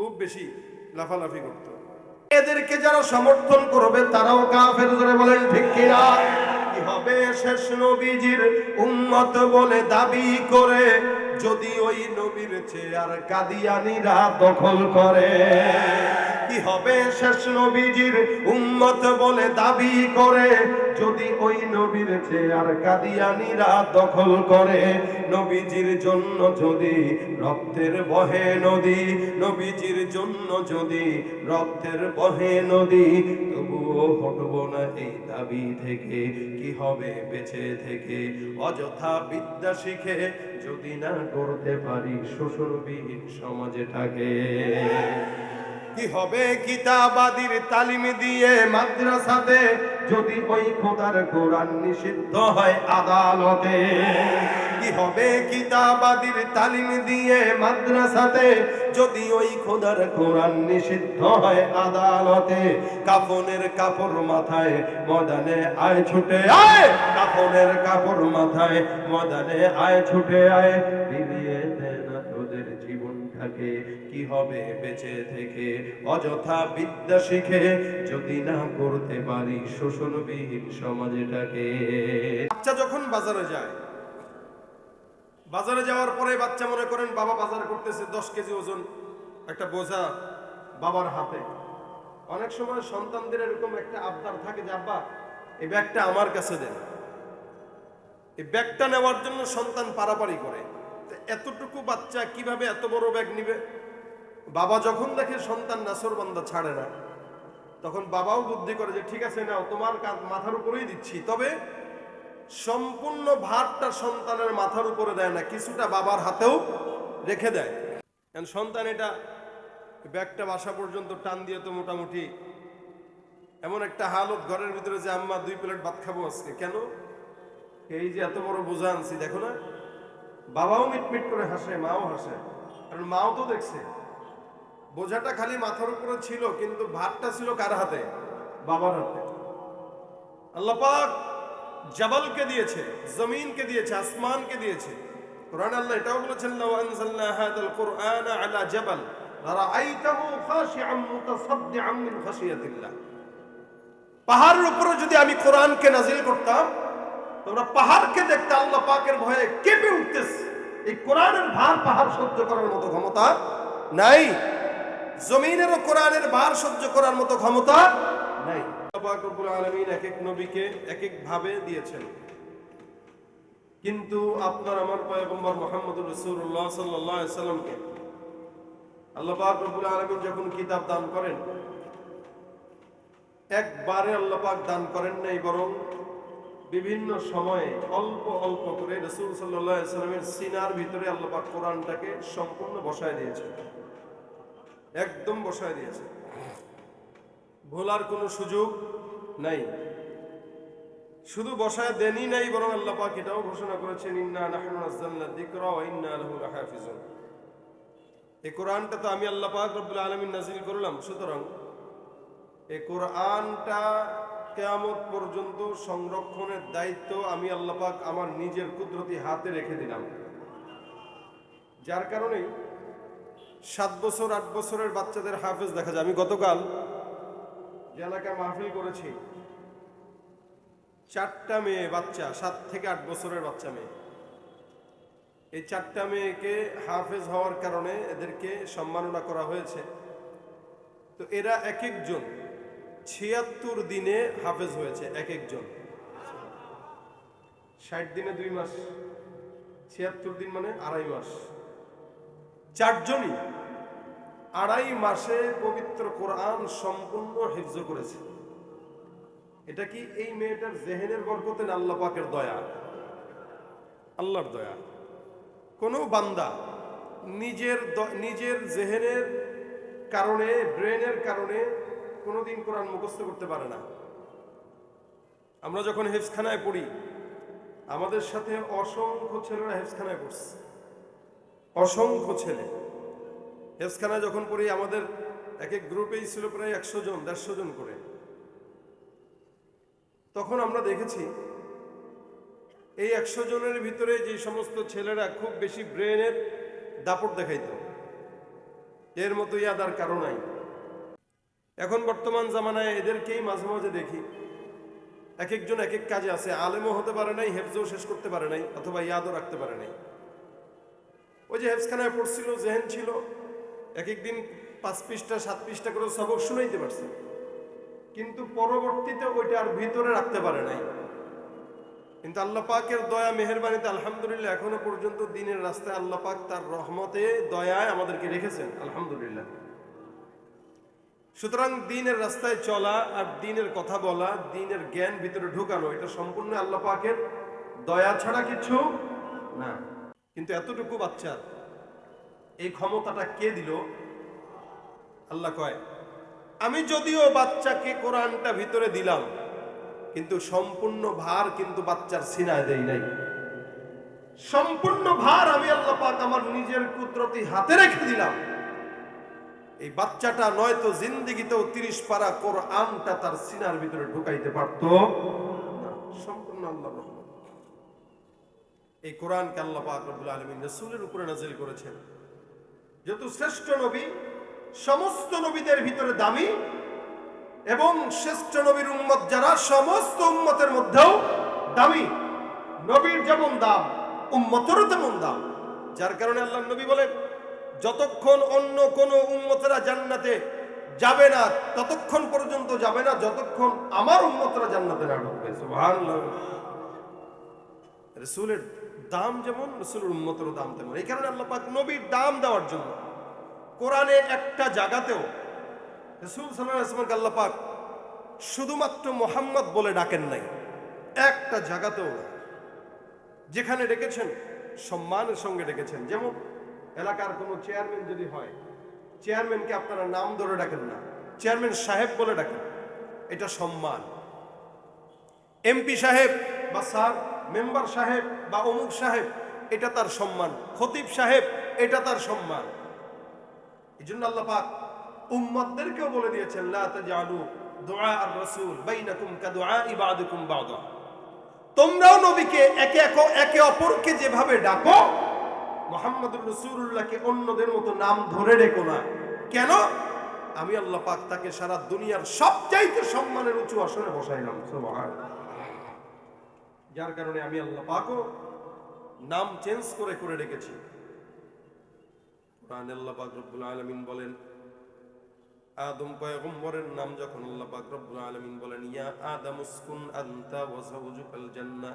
খুব বেশি লাফালাফি করত। এদেরকে যারা সমর্থন করবে, তারাও কাফের ধরে বলেন, ঠিক কিনা হবে শেষ নবীজির উম্মত বলে দাবি করে, যদি ওই নবীর চেয়ে আর কাদিয়ানিরা দখল করে। কি হবে? শেষ নবীজির উম্মত বলে দাবি করে, যদি ওই নবীর চেয়ার কাদিয়ানিরা দখল করে, নবীজির জন্য যদি রক্তের বহে নদী, নবীজির জন্য যদি রক্তের বহে নদী, তবুও হটব না এই দাবি থেকে। কি হবে বেঁচে থেকে? অযথা বিদ্যা শিখে যদি না করতে পারি শোষণবিহীন সমাজেটাকে। কি হবে কিতাবাদির তালিম দিয়ে মাদ্রাসাতে যদি ওই খোদার কোরআন নিষিদ্ধ হয় আদালতে? কি হবে কিতাবাদির তালিম দিয়ে মাদ্রাসাতে যদি ওই খোদার কোরআন নিষিদ্ধ হয় আদালতে? কাফনের কাপড় মাথায় ময়দানে আয়, ছুটে আয়। কাফনের কাপড় মাথায় ময়দানে আয়, ছুটে আয়। জীবনটাকে কি হবে বেঁচে থেকে? অযথা বিদ্যা শিখে যদি না করতে পারি শোষণবিহীন সমাজটাকে। বাচ্চা যখন বাজারে যায়, বাজারে যাওয়ার পরে বাচ্চা মনে করেন বাবা বাজার করতেছে দশ কেজি ওজন একটা বোঝা বাবার হাতে। অনেক সময় সন্তানদের এরকম একটা আবদার থাকে যে, আব্বা, এই ব্যাগটা আমার কাছে দেন। এই ব্যাগটা নেওয়ার জন্য সন্তান পারাপারি করে। এতটুকু বাচ্চা কীভাবে এত বড় ব্যাগ নিবে? বাবা যখন দেখে সন্তান নাসর বান্দা ছাড়ে না, তখন বাবাও বুদ্ধি করে যে, ঠিক আছে, নাও, তোমার মাথার উপরেই দিচ্ছি। তবে সম্পূর্ণ ভারটা সন্তানের মাথার উপরে দেয় না, কিছুটা বাবার হাতেও রেখে দেয়। কারণ সন্তান এটা ব্যাগটা বাসা পর্যন্ত টান দিয়ে তো মোটামুটি এমন একটা হালত ঘরের ভিতরে যে, আম্মা, দুই প্লেট ভাত খাব আজকে। কেন? এই যে এত বড় বোঝা আনছি, দেখো না? বাবাও মিটমিট করে হাসে, মাও হাসে। কারণ মাও তো দেখছে, বোঝাটা খালি মাথার উপরে ছিল, কিন্তু ভাতটা ছিল কার হাতে? বাবার হাতে। আল্লাহ পাক জাবালকে দিয়েছে, জমিনকে দিয়েছে, আসমানকে দিয়েছে। কোরআন আল্লাহ এটাও বলেছেন, লাউ আনজালনা হাদাল কুরআন আলা জাবাল, লারাআইতাহু খাশিআম মুতাসাদ্দিআম মিন খাশিয়াতিল্লাহ। পাহাড়ের উপরে যদি আমি কোরআনকে নাজিল করতাম তোমরা পাহাড়কে দেখতে আল্লাহ পাকের ভয়ে কেঁপে উঠতেছে। এই কোরআনের ভার পাহাড় সহ্য করার মতো ক্ষমতা নাই। জমিনেরও কোরআনের ভার সহ্য করার মতো ক্ষমতা নাই। এক এক নবীকে এক দিয়েছেন। কিন্তু আপনার আমার যখন কিতাব দান করেন, একবারে আল্লাহ পাক দান করেন নাই বরং বিভিন্ন সময়ে অল্প অল্প করে রসুল সাল্লামের সিনার ভিতরে আল্লাহ পাক কোরআনটাকে সম্পূর্ণ বসায় দিয়েছে। একদম বসায় দিয়েছে। ভোলার কোনো সুযোগ নাই। শুধু বসায় দেনই নাই, বরং আল্লাহ পাক এটাও ঘোষণা করেছেন, ইন্না নাহনু নাযালনা যিকরা ওয়া ইন্না লাহু লাহাফিজুন। এই কোরআনটা তো আমি আল্লাহ পাক রব্বুল আলামিন নাজিল করলাম। সুতরাং এই কোরআনটা কেয়ামত পর্যন্ত সংরক্ষণের দায়িত্ব আমি আল্লাপাক আমার নিজের কুদরতি হাতে রেখে দিলাম। যার কারণেই সাত বছর, আট বছরের বাচ্চাদের হাফেজ দেখা যায়। আমি গতকাল যে এলাকায় মাহফিল করেছি, চারটা মেয়ে বাচ্চা, সাত থেকে আট বছরের বাচ্চা মেয়ে। এই চারটা মেয়েকে হাফেজ হওয়ার কারণে এদেরকে সম্মাননা করা হয়েছে। তো এরা এক একজন ছিয়াত্তর দিনে হাফেজ হয়েছে এক একজন। ষাট দিনে দুই মাস, ছিয়াত্তর দিন মানে আড়াই মাস। চারজনই আড়াই মাসে পবিত্র কোরআন সম্পূর্ণ হিফজ করেছে। এটা কি এই মেয়েটার জেহেনের বরকতে না আল্লাহ পাকের দয়া? আল্লাহর দয়া। কোনো বান্দা নিজের নিজের জেহেনের কারণে, ব্রেনের কারণে কোনোদিন কোরআন মুখস্থ করতে পারে না। আমরা যখন হেফসখানায় পড়ি, আমাদের সাথে অসংখ্য ছেলেরা হেফসখানায় পড়ছে। অসংখ্য ছেলে। হেফসখানায় যখন পড়ি, আমাদের এক এক গ্রুপেই ছিল প্রায় একশো জন, দেড়শো জন করে। তখন আমরা দেখেছি, এই একশো জনের ভিতরে যে সমস্ত ছেলেরা খুব বেশি ব্রেনের দাপট দেখাইত। এর মতো ইয়াদার কারণ নাই। এখন বর্তমান জামানায় এদেরকেই মাঝে মাঝে দেখি। এক একজন এক এক কাজে আছে, আলেমও হতে পারে নাই, হেফজও শেষ করতে পারে নাই, অথবা ইয়াদও রাখতে পারে নাই। ওই যে হেফসখানায় পড়ছিল, জেহেন ছিল এক একদিন পাঁচ পৃষ্ঠা, সাত পৃষ্ঠা করে সবক শুনাইতে পারছে। কিন্তু পরবর্তীতে ওইটা আর ভিতরে রাখতে পারে নাই। কিন্তু আল্লাহ পাকের দয়া, মেহরবানিতে আলহামদুলিল্লাহ এখনও পর্যন্ত দিনের রাস্তায় আল্লাহ পাক তার রহমতে, দয়ায় আমাদেরকে রেখেছেন, আলহামদুলিল্লাহ। সুতরাং দিনের রাস্তায় চলা আর দিনের কথা বলা, দিনের জ্ঞান ভিতরে ঢুকানো, এটা সম্পূর্ণ আল্লাহ পাকের দয়া ছাড়া কিছু না। কিন্তু এতটুকু বাচ্চার এই ক্ষমতাটা কে দিল? আল্লাহ কয়, আমি যদিও বাচ্চাকে কোরআনটা ভিতরে দিলাম, কিন্তু সম্পূর্ণ ভার কিন্তু বাচ্চার সিনায় দেই নাই। সম্পূর্ণ ভার আমি আল্লাহ পাক আমার নিজের কুদরতি হাতে রেখে দিলাম। এই বাচ্চাটা নয়তো জিন্দিগিতেও তিরিশ পারা কোরআনটা তার সিনার ভিতরে ঢুকাইতে পারতো। সম্পূর্ণ আল্লাহ এই কোরআনকে আল্লাহ পাক রব্বুল আলামিন রাসূলের উপরে নাজিল করেছেন। যেহেতু শ্রেষ্ঠ নবী, সমস্ত নবীদের ভিতরে দামি এবং শ্রেষ্ঠ নবীর উম্মত যারা, সমস্ত উম্মতের মধ্যেও দামি। নবীর যেমন দাম, উম্মতেরও তেমন দাম। যার কারণে আল্লাহ নবী বলেন যতক্ষণ অন্য কোন উন্মতরা জান্নাতে যাবে না, ততক্ষণ পর্যন্ত যাবে না, যতক্ষণ আমার উন্মতরা জান্নাতে না ঢুকবে। রসুলের দাম যেমন, রসুলের উন্মতের দাম তেমন। এই কারণে আল্লাহ পাক নবীর দাম দেওয়ার জন্য কোরআনে একটা জায়গাতেও রসুল সাল্লাহ আল্লাহ পাক শুধুমাত্র মোহাম্মদ বলে ডাকেন নাই, একটা জায়গাতেও যেখানে ডেকেছেন, সম্মানের সঙ্গে ডেকেছেন। যেমন এলাকার কোনো চেয়ারম্যান যদি হয়, চেয়ারম্যানকে আপনারা নাম ধরে ডাকেন না, চেয়ারম্যান সাহেব বলে ডাকেন। এটা সম্মান। এমপি সাহেব বা স্যার, মেম্বার সাহেব বা অমুক সাহেব, এটা তার সম্মান। খতিব সাহেব, এটা তার সম্মান। এই জন্য আল্লাহ পাক উম্মতদেরকেও বলে দিয়েছেন, লা তাজালু দুআ আর রাসূল বাইনাকুম কাদুআ ইবাদুকুম বাদা। তোমরাও নবীকে একে একে অপরকে যেভাবে ডাকো মোহাম্মদুর রসুল্লাহকে অন্যদের মতো নাম ধরে ডেকো না। কেন? আমি আল্লাহ পাক তাকে সারা দুনিয়ার সবচাইতে সম্মানের উঁচু আসনে বসাইলাম যার কারণে আমি আল্লাহ পাকও নাম চেঞ্জ করে করে রেখেছি আদম পয়গম্বরের নাম যখন আল্লাহ পাক রব্বুল আলামিন বলেন, ইয়া আদম উসকুন আনতা জান্নাহ।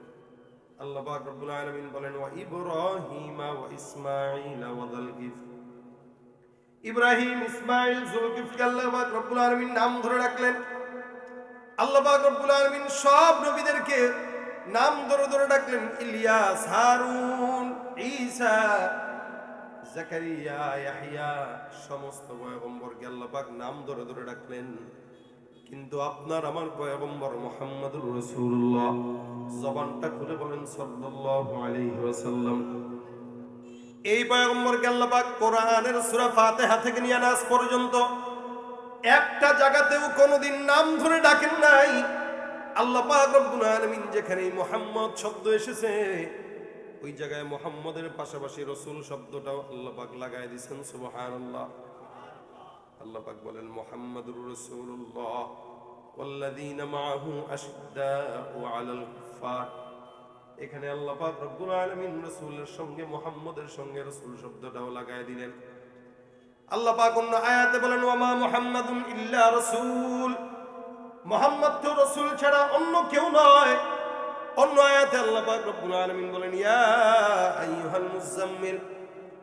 আল্লাহ পাক রব্বুল আলামিন বলেন, ওয়া ইব্রাহিমা ওয়া ইসমাঈলা ওয়া যালকিফ। ইব্রাহিম ইসমাইল জুলকিফকে আল্লাহ পাক রব্বুল আলামিন নাম ধরে রাখলেন আল্লাহ পাক রব্বুল আলামিন সব নবীদেরকে নাম ধরে ধরে ডাকলেন, ইলিয়াস, হারুন, ঈসা, জাকারিয়া ইয়াহইয়া সমস্ত পয়গম্বরকে আল্লাহ পাক নাম ধরে ধরে ডাকলেন। কিন্তু আপনার আমার পয়গম্বর মোহাম্মদুর রসুল্লাহ জবানটা খুলে বলেন সাল্লাল্লাহু এই পয়গম্বরকে আল্লাহ কোরআনের সূরা ফাতিহা থেকে নিয়ে নাস পর্যন্ত একটা জায়গাতেও কোনোদিন নাম ধরে ডাকেন নাই। আল্লাহ পাক রব্বুল যেখানে মুহাম্মদ শব্দ এসেছে, ওই জায়গায় মোহাম্মদের পাশাপাশি রসুল শব্দটাও আল্লাহ পাক লাগায় দিয়েছেন, সুবহানাল্লাহ। আল্লাহ পাক বলেন মুহাম্মাদুর রাসূলুল্লাহ والذين معه أشداء على الكفار এখানে আল্লাহ পাক রব্বুল আলামিন রাসূলের সঙ্গে মুহাম্মদের সঙ্গে রাসূল শব্দটাও লাগায় দিলেন আল্লাহ পাক অন্য আয়াতে বলেন ওয়ামা মুহাম্মাদুন ইল্লা রাসূল মুহাম্মদ তো রাসূল ছাড়া অন্য কেউ নয় অন্য আয়াতে আল্লাহ পাক রব্বুল আলামিন বলেন ইয়া আইয়ুহাল মুজাম্মিল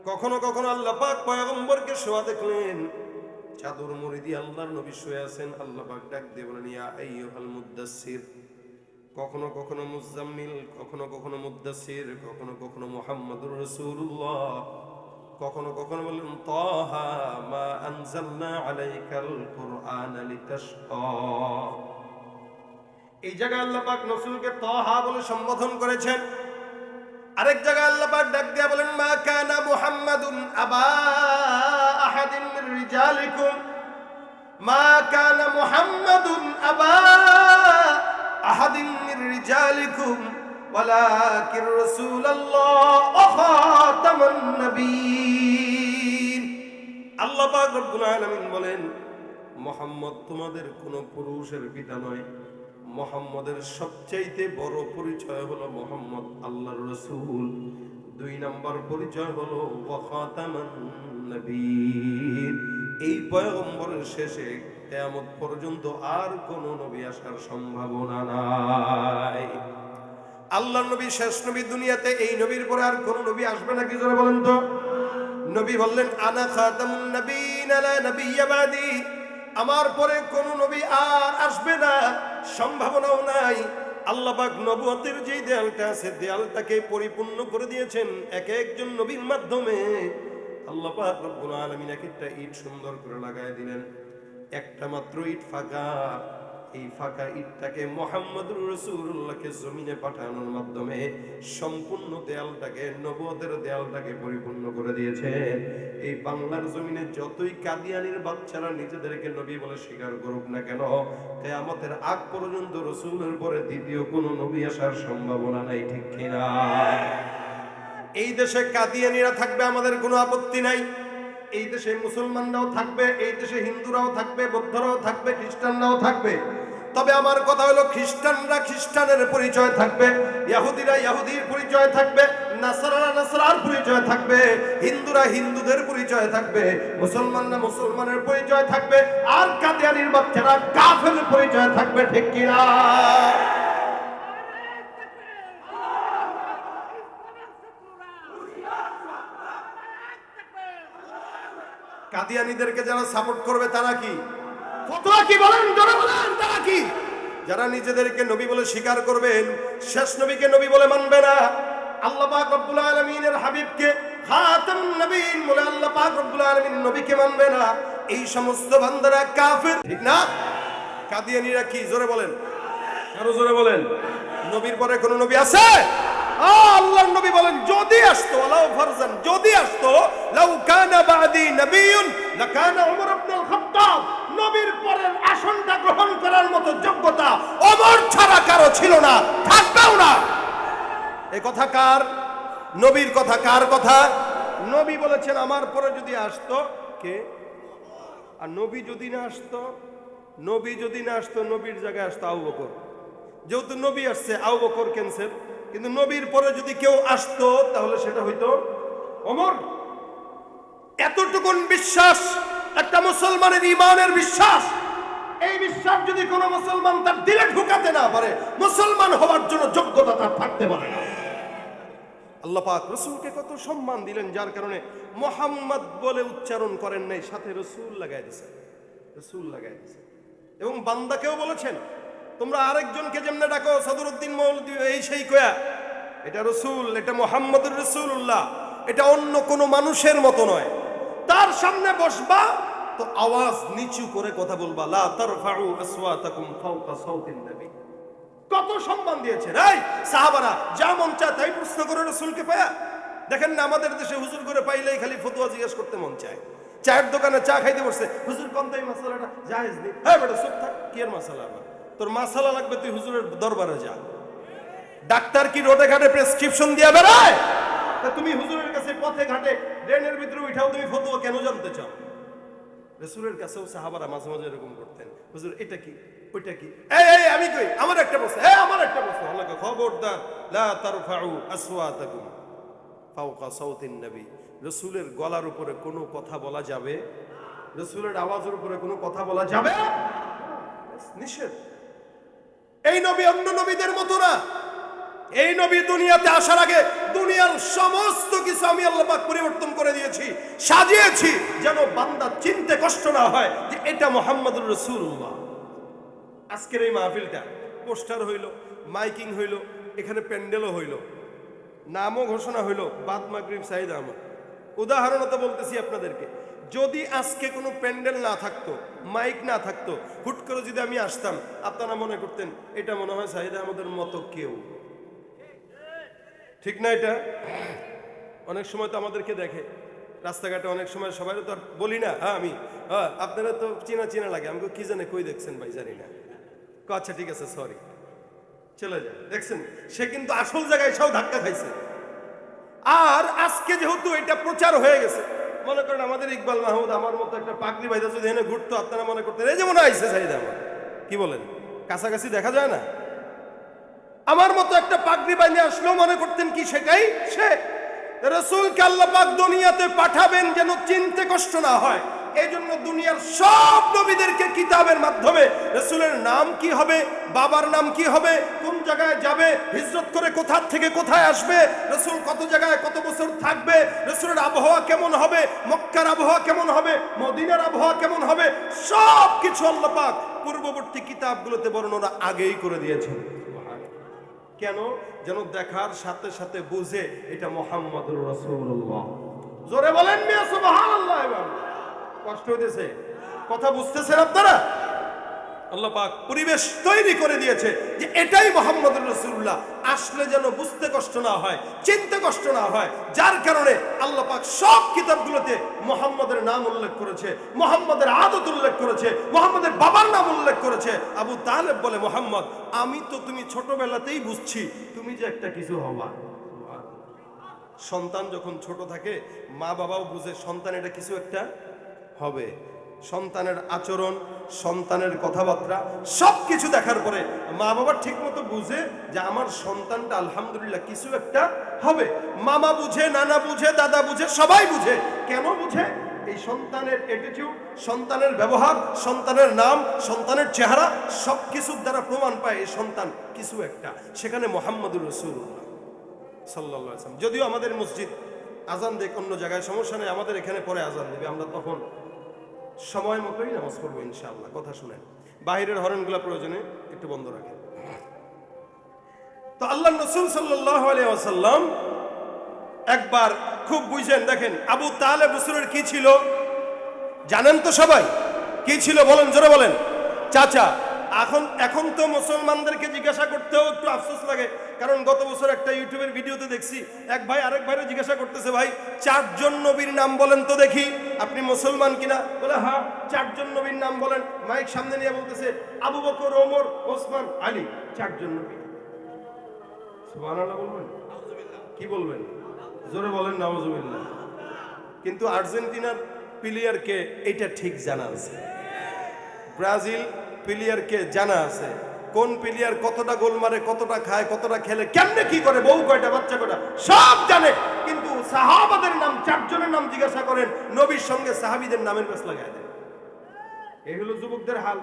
কখনো কখনো আল্লাহ পাক পয়গম্বরকে শোয়া দেখলেন চাদর মুড়ি দিয়ে আল্লাহর নবী শুয়ে আছেন, আল্লাহ পাক ডাক দিয়ে বলেন, ইয়া কখনো কখনো মুজাম্মিল, কখনো কখনো মুদ্দাসির কখনো কখনো মুহাম্মাদুর রাসূলুল্লাহ। কখনো কখনো বললেন তহা মা আলাইকাল এই জায়গায় আল্লাহ পাক নসুলকে তহা বলে সম্বোধন করেছেন। আরেক জায়গায় আল্লাহ পাক ডাক দিয়া বলেন, মা কানা মুহাম্মাদুন আবা। আহাদিন মির রিজালিকুম মা কানা মুহাম্মাদুন আবা আহাদিন মির রিজালিকুম ولكن رسول الله وخاتم النبيين আল্লাহ পাক রব্বুল আলামিন বলেন মোহাম্মদ তোমাদের কোনো পুরুষের পিতা নয় মোহাম্মদের সবচাইতে বড় পরিচয় হলো মোহাম্মদ আল্লাহর রসুল দুই নম্বর পরিচয় হলো এই পয়গম্বরের শেষে কিয়ামত পর্যন্ত আর কোন নবী আসার সম্ভাবনা নাই। আল্লাহ নবী, শেষ নবী দুনিয়াতে, এই নবীর পরে আর কোন নবী আসবে না কি জোরে বলেন তো? নবী বললেন, আনা খাতামুন নবীন লা নবিয়্যা বাদি। আমার পরে কোন নবী আর আসবে না, সম্ভাবনাও নাই। আল্লাহ পাক নবুয়তের যে দেয়ালটা আছে, দেয়ালটাকে পরিপূর্ণ করে দিয়েছেন এক একজন নবীর মাধ্যমে। রব্বুল আলামিন এক একটা ইট সুন্দর করে লাগায় দিলেন। একটা মাত্র ইট ফাঁকা। এই ফাঁকা ইটটাকে মোহাম্মদুর রসুল্লাহকে জমিনে পাঠানোর মাধ্যমে সম্পূর্ণ দেয়ালটাকে নবদের দেয়ালটাকে পরিপূর্ণ করে দিয়েছে। এই বাংলার জমিনে যতই কাদিয়ানির বাচ্চারা নিজেদেরকে নবী বলে স্বীকার করুক না কেন, কেয়ামতের আগ পর্যন্ত রসুলের পরে দ্বিতীয় কোনো নবী আসার সম্ভাবনা নাই, ঠিক কিনা? এই দেশে কাদিয়ানিরা থাকবে, আমাদের কোনো আপত্তি নাই। এই দেশে মুসলমানরাও থাকবে, এই দেশে হিন্দুরাও থাকবে, বৌদ্ধরাও থাকবে, খ্রিস্টানরাও থাকবে। তবে আমার কথা হলো খ্রিস্টানরা খ্রিস্টানের পরিচয় থাকবে ইহুদিরা ইহুদির পরিচয় থাকবে, নাসারারা নাসারার পরিচয় থাকবে, হিন্দুরা হিন্দুদের পরিচয় থাকবে, মুসলমানরা মুসলমানের পরিচয় থাকবে, আর কাদিয়ানির বাচ্চারা কাফের পরিচয় থাকবে, ঠিক কিনা? কাদিয়ানিদেরকে যারা সাপোর্ট করবে তারা কি? ফতোয়া কি বলেন জোরে বলেন তারা কি? যারা নিজেদেরকে নবী বলে স্বীকার করবেন শেষ নবীকে নবী বলে মানবে না। আল্লাহ পাক রব্বুল আলামিনের হাবিবকে খাতাম নবীন বলে আল্লাহ পাক রব্বুল আলামিন নবীকে মানবে না। এই সমস্ত বান্দারা কাফের ঠিক না? কাদিয়ানিরা কি জোরে বলেন। আরও জোরে বলেন। নবীর পরে কোন নবী আছে? আল্লাহর নবী বলেন, যদি আসতো লাউ ফারজান, যদি আসতো, লাউ কানা বাদি নবিয়ুন, লাকানা ওমর ইবনে খাত্তাব নবীর পরের আসনটা গ্রহণ করার মতো যোগ্যতা ওমর ছাড়া কারও ছিল না, থাকবেও না। এই কথা কার? নবীর কথা কার কথা? নবী বলেছেন, আমার পরে যদি আসতো, কে? আর নবী যদি না আসতো, নবী যদি না আসতো, নবীর জায়গায় আসতো আবু বকর। যেহেতু নবী আসছে, আবু বকর ক্যান্সেল। কিন্তু নবীর পরে যদি কেউ আসতো, তাহলে সেটা হইতো অমর। এতটুকুন বিশ্বাস, একটা মুসলমানের ইমানের বিশ্বাস। এই বিশ্বাস যদি কোনো মুসলমান তার দিলে ঢুকাতে না পারে, মুসলমান হওয়ার জন্য যোগ্যতা তার থাকতে পারে না। আল্লাহ পাক রসুলকে কত সম্মান দিলেন, যার কারণে মোহাম্মদ বলে উচ্চারণ করেন নাই, সাথে রসুল লাগাই দিয়েছেন রসুল লাগাই দিয়েছেন এবং বান্দাকেও বলেছেন তোমরা আরেকজনকে যেমনে ডাকো সদরুদ্দিন মৌলদি এই সেই কয়া, এটা রসুল, এটা মোহাম্মদুর রসুল্লাহ এটা অন্য কোনো মানুষের মতো নয়। তার সামনে বসবা, তো আওয়াজ নিচু করে কথা বলবা, লা সাউতিন নবী। কত সম্মান দিয়েছে এই সাহাবারা, যা মন চায় তাই প্রশ্ন করে রসুলকে পায়া। দেখেন না, আমাদের দেশে হুজুর করে পাইলেই খালি ফতুয়া জিজ্ঞেস করতে মন চায়। চায়ের দোকানে চা খাইতে বসছে হুজুর, কোন তাই মশলাটা জায়েজ নেই? হ্যাঁ বেটা, চুপ থাক, কি এর মশলা তোর মশলা লাগবে, তুই হুজুরের দরবারে যা। ডাক্তার কি রোডে ঘাটে প্রেসক্রিপশন দিয়ে বেড়ায়? তা তুমি হুজুরের কাছে পথে ঘাটে ড্রেনের ভিতরে উঠাও, তুমি ফতুয়া কেন জানতে চাও? রসুলের কাছেও সাহাবারা মাঝে মাঝে এরকম করতেন। হুজুর, এটা কি? ওইটা কি? এই এই, আমি কই? আমার একটা প্রশ্ন। হ্যাঁ আমার একটা প্রশ্ন। আল্লাহ খবরদার, লা তারফাউ আসওয়াতাকুম ফাওকা সাউতিন নবী। রসুলের গলার উপরে কোনো কথা বলা যাবে? রসুলের আওয়াজের উপরে কোনো কথা বলা যাবে? নিষেধ। এই নবী অন্য নবীদের মতো না। এই নবী দুনিয়াতে আসার আগে দুনিয়ার সমস্ত কিছু আমি আল্লাপাক পরিবর্তন করে দিয়েছি, সাজিয়েছি, যেন বান্দা চিনতে কষ্ট না হয় যে এটা মোহাম্মদুর রসুল্লাহ আজকের এই মাহফিলটা পোস্টার হইল, মাইকিং হইল, এখানে প্যান্ডেলও হইল, নামও ঘোষণা হইল, বাদ মাগরিব সাইদ আহমদ। উদাহরণত বলতেছি আপনাদেরকে। যদি আজকে কোনো প্যান্ডেল না থাকতো, মাইক না থাকতো, হুট করে যদি আমি আসতাম, আপনারা মনে করতেন, এটা মনে হয় সাহিদা আমাদের মতো কেউ। ঠিক না এটা? অনেক সময় তো আমাদেরকে দেখে। রাস্তাঘাটে অনেক সময় সবাই তো আর বলি না হ্যাঁ আমি। হ্যাঁ আপনারা তো চেনা চেনা লাগে, আমাকে কি জানে কই দেখছেন ভাই, জানি না। আচ্ছা ঠিক আছে সরি চলে যায় দেখছেন? সে কিন্তু আসল জায়গায় সব ধাক্কা খাইছে। আর আজকে যেহেতু এটা প্রচার হয়ে গেছে মনে করেন আমাদের ইকবাল মাহমুদ আমার মতো একটা পাকরি ভাইদা যদি এনে ঘুরতো, আপনারা মনে করতেন, এই যেমন আইসে চাহিদা আমার কি বলেন? কাছাকাছি দেখা যায় না? আমার মতো একটা পাগড়ি বাইনে আসলেও মনে করতেন কি সেটাই? সে। রসুলকে আল্লাহ পাক দুনিয়াতে পাঠাবেন যেন চিনতে কষ্ট না হয়। এই জন্য দুনিয়ার সব নবীদেরকে কিতাবের মাধ্যমে রসুলের নাম কি হবে, বাবার নাম কি হবে, কোন জায়গায় যাবে, হিজরত করে কোথা থেকে কোথায় আসবে, রসুল কত জায়গায় কত বছর থাকবে, রসুলের আবহাওয়া কেমন হবে, মক্কার আবহাওয়া কেমন হবে, মদিনার আবহাওয়া কেমন হবে, সব কিছু আল্লাহ পাক পূর্ববর্তী কিতাবগুলোতে বর্ণনা আগেই করে দিয়েছেন। কেন? যেন দেখার সাথে সাথে বুঝে এটা মোহাম্মদুর রাসূলুল্লাহ। জোরে বলেন মিয়া সুবহানাল্লাহ কষ্ট হইতেছে। কথা বুঝতেছেন আপনারা? আল্লাহ পাক পরিবেশ তৈরি করে দিয়েছে যে এটাই মোহাম্মদুর রাসূলুল্লাহ। আসলে যেন বুঝতে কষ্ট না হয়, চিনতে কষ্ট না হয়, যার কারণে আল্লাহ পাক সব কিতাবগুলোতে মোহাম্মদের নাম উল্লেখ করেছে, মোহাম্মদের আদত উল্লেখ করেছে, মোহাম্মদের বাবার নাম উল্লেখ করেছে। আবু তালেব বলে, মোহাম্মদ, আমি তো তুমি ছোটবেলাতেই বুঝছি, তুমি যে একটা কিছু হবা। সন্তান যখন ছোট থাকে মা বাবাও বুঝে, সন্তান এটা কিছু একটা হবে। সন্তানের আচরণ, সন্তানের কথাবার্তা সব কিছু দেখার পরে মা বাবা ঠিক মতো বুঝে যে আমার সন্তানটা আলহামদুলিল্লাহ কিছু একটা হবে। মামা বুঝে, নানা বুঝে, দাদা বুঝে, সবাই বুঝে। কেন বুঝে? এই সন্তানের অ্যাটিটিউড সন্তানের ব্যবহার, সন্তানের নাম, সন্তানের চেহারা সব কিছুর দ্বারা প্রমাণ পায় এই সন্তান কিছু একটা। সেখানে মোহাম্মদুর রসুল্লাহ সাল্লাহ যদিও আমাদের মসজিদ আজান দেখ অন্য জায়গায় সমস্যা নেই, আমাদের এখানে পরে আজান দেবে, আমরা তখন সময় মতোই নামাজ পড়ব ইনশাআল্লাহ। কথা শুনেন। বাহিরের হরণগুলো প্রয়োজনে একটু বন্ধ রাখেন। তো আল্লাহ রসুল সাল্লাহ আলিয়াসাল্লাম একবার খুব বুঝেন, দেখেন, আবু তালেব রসুলের কি ছিল? জানেন তো সবাই? কি ছিল বলেন, জোরে বলেন। চাচা, এখন এখন তো মুসলমানদেরকে জিজ্ঞাসা করতেও একটু আফসোস লাগে। কারণ গত বছর একটা ইউটিউবের ভিডিওতে দেখছি এক ভাই আরেক ভাইরও জিজ্ঞাসা করতেছে ভাই চারজন নবীর নাম বলেন তো দেখি আপনি মুসলমান কিনা? বলে হ্যাঁ চারজন নবীর নাম বলেন। মাইক সামনে নিয়ে বলতেছে আবু বকর ওমর ওসমান আলী চারজন নবী। সুবহানাল্লাহ বলবেন? কি বলবেন? জোরে বলেন নাউজুবিল্লাহ। কিন্তু আর্জেন্টিনার প্লেয়ারকে এটা ঠিক জানা আছে। ব্রাজিল প্লেয়ারকে জানা আছে? কোন প্লেয়ার কতটা গোল মারে কতটা খায় কতটা খেলে কেমনে কি করে বউ কয়টা বাচ্চা কয়টা সব জানে। কিন্তু সাহাবাদের নাম চারজনের নাম জিজ্ঞাসা করেন নবীর সঙ্গে সাহাবিদের নামের পেছ লাগায় দেন। এই হলো যুবকদের হাল।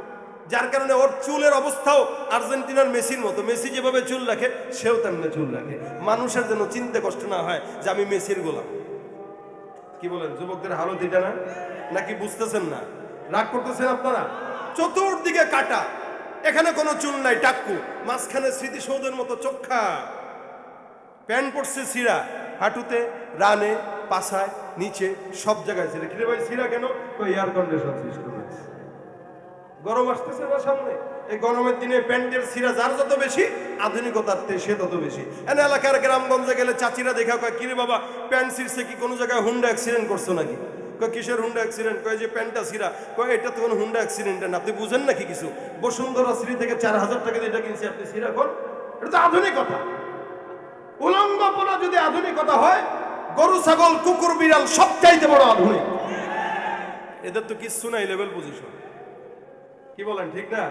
যার কারণে ওর চুলের অবস্থাও আর্জেন্টিনার মেসির মতো। মেসি যেভাবে চুল রাখে সেও তেমনি চুল রাখে। মানুষের যেন চিনতে কষ্ট না হয় যে আমি মেসির গোলাম। কি বলেন যুবকদের হালত এটা না? নাকি বুঝতেছেন না? রাগ করতেছেন আপনারা? চতুর্দিকে কাটা। এখানে কোনো চুল নাই, টাক্কু। মাঝখানে স্মৃতিসৌধের মতো চোখা। প্যান্ট পড়ছে সিরা, হাঁটুতে, রানে পাশায় নিচে, সব জায়গায় সিরা। কিরে ভাই, সিরা কেন? এয়ার কন্ডিশন সিস্টেম আছে। গরম আসতেছে না সামনে? এই গরমের দিনে প্যান্টের সিরা যার যত বেশি, আধুনিকতার সে তত বেশি। এনে এলাকার গ্রামগঞ্জে গেলে চাচিরা দেখা কিরে বাবা, প্যান্ট সিরছে কি? কোনো জায়গায় হুন্ডা অ্যাক্সিডেন্ট করছ নাকি? কয় কিসের হুন্ডা অ্যাক্সিডেন্ট কয় যে প্যান্টটা সিরা? কয় এটা তো কোনো হুন্ডা অ্যাক্সিডেন্ট না। আপনি বুঝেন নাকি কিছু? বসুন্ধরা শ্রী থেকে চার হাজার টাকা দিয়ে এটা কিনছি আপনি। সিরা কোন? এটা তো আধুনিকতা। উলঙ্গপনা যদি আধুনিকতা হয়, গরু, ছাগল, কুকুর, বিড়াল সব চাইতে বড় আধুনিক। এদের তো কিচ্ছু নাই লেভেল পজিশন কি বলেন, ঠিক না?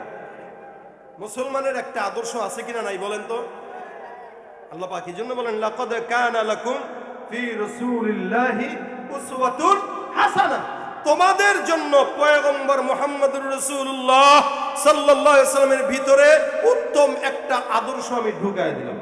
মুসলমানের একটা আদর্শ আছে কিনা নাই বলেন তো? আল্লাহ পাক জন্য বলেন, লাকাদ কানা লাকুম ফি রাসূলিল্লাহি উসওয়াতুন হাসানা, তোমাদের জন্য পয়গম্বর মোহাম্মদ রসুল্লাহ সাল্লাহ ইসলামের ভিতরে উত্তম একটা আদর্শ আমি ঢুকায় দিলাম।